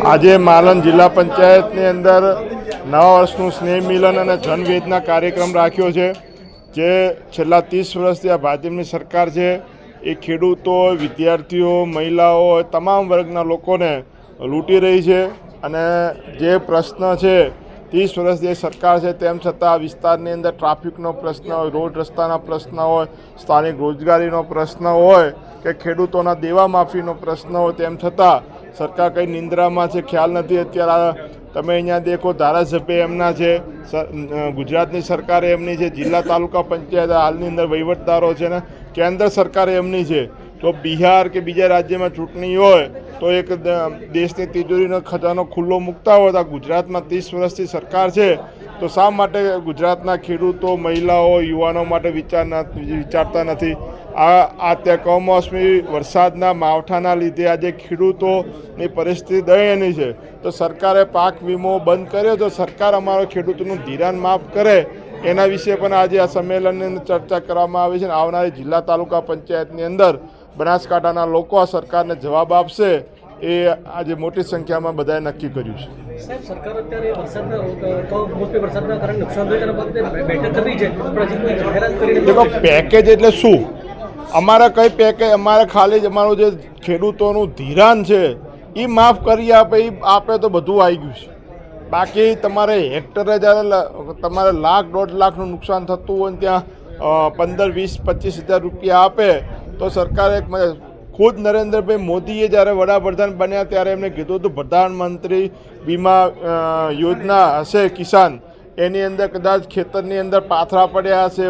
આજે માલન જિલ્લા પંચાયતની અંદર નવા વર્ષનું સ્નેહ મિલન અને જનવેદના કાર્યક્રમ રાખ્યો છે, જે છેલ્લા ત્રીસ વર્ષથી આ ભાજપની સરકાર છે. એ ખેડૂતો, વિદ્યાર્થીઓ, મહિલાઓ તમામ વર્ગના લોકોને લૂંટી રહી છે અને જે પ્રશ્ન છે, ત્રીસ વર્ષથી જે સરકાર છે, તેમ છતાં વિસ્તારની અંદર ટ્રાફિકનો પ્રશ્ન હોય, રોડ રસ્તાના પ્રશ્ન હોય, સ્થાનિક રોજગારીનો પ્રશ્ન હોય, કે ખેડૂતોના દેવા માફીનો પ્રશ્ન હોય, તેમ છતાં સરકાર કઈ નિંદ્રામાં છે, ખ્યાલ નથી. અત્યારે તમે અહીંયા દેખો, ધારાસભ્ય એમના છે ગુજરાતની સરકાર એમની છે જિલ્લા તાલુકા પંચાયત હાલની અંદર વહીવટદારો છે ને, કેન્દ્ર સરકાર એમની છે. તો બિહાર કે બીજા રાજ્યમાં ચૂંટણી હોય, તો એક દેશની તિજોરીનો ખજાનો ખુલ્લો મૂકતા હોય, તો ગુજરાતમાં ત્રીસ વર્ષથી સરકાર છે, તો શા માટે ગુજરાતના ખેડૂતો, મહિલાઓ, યુવાનો માટે વિચાર વિચારતા નથી? આ આ તે કમોસમી વરસાદના માવઠાના લીધે આજે ખેડૂતોની પરિસ્થિતિ દયનીય છે. તો સરકારે પાક વીમો બંધ કર્યો તો સરકાર અમારો ખેડૂતોનું ધિરાણ માફ કરે. એના વિશે પણ આજે આ સંમેલનની અંદર ચર્ચા કરવામાં આવી છે અને આવનારી જિલ્લા તાલુકા પંચાયતની અંદર બનાસકાંઠાના લોકો આ સરકારને જવાબ આપશે એ આજે મોટી સંખ્યામાં બધાએ નક્કી કર્યું છે. સાહેબ સરકાર અત્યારે વરસાદના વરસાદના કારણે નુકસાન થયું તેના બેઠક કરી છે. પણ હજી કોઈ જાહેરાત કરીને દેખો પેકેજ એટલે શું? અમારે કઈ પેકેજ અમારે ખાલી જ અમારું જે ખેડૂતોનું ધિરાણ છે એ માફ કરી આપે એ આપે તો બધું આવી ગયું છે. બાકી તમારે હેક્ટરે જ્યારે તમારે લાખ, દોઢ લાખનું નુકસાન થતું હોય ત્યાં પંદર, વીસ, પચીસ હજાર રૂપિયા આપે, તો સરકારે ખુદ નરેન્દ્રભાઈ મોદીએ જ્યારે વડાપ્રધાન બન્યા ત્યારે એમને કીધું હતું, પ્રધાનમંત્રી વીમા યોજના હશે કિસાન. એની અંદર કદાચ ખેતરની અંદર પાથરા પડ્યા હશે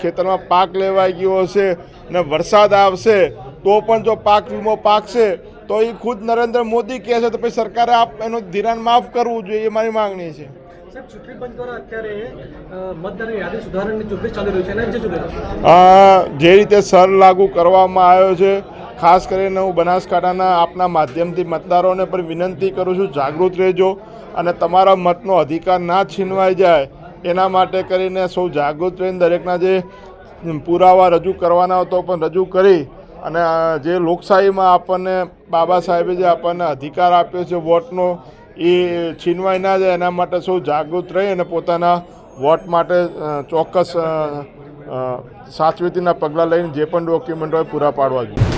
ખેતરમાં પાક લેવાઈ ગયો હશે ને વરસાદ આવશે તો પણ જો પાક વીમો પાકશે તો એ ખુદ નરેન્દ્ર મોદી કહે છે તો પછી સરકારે આપ એનું ધિરાણ માફ કરવું જોઈએ એ મારી માંગણી છે. જે રીતે સર લાગુ કરવામાં આવ્યો છે ખાસ કરીને હું બનાસકાંઠાના આપના માધ્યમથી મતદારોને પણ વિનંતી કરું છું જાગૃત રહેજો અને તમારા મતનો અધિકાર ના છીનવાઈ જાય એના માટે કરીને સૌ જાગૃત રહીને દરેકના જે પુરાવા રજૂ કરવાના હતો પણ રજૂ કરી અને જે લોકશાહીમાં આપણને બાબા સાહેબે જે આપણને અધિકાર આપ્યો છે વોટનો એ છીનવાઈ ના જાય એના માટે સૌ જાગૃત રહી અને પોતાના વોટ માટે ચોક્કસ અ, પગલાં લઈને જે પણ ડોક્યુમેન્ટ હોય પૂરા પાડવા જોઈએ.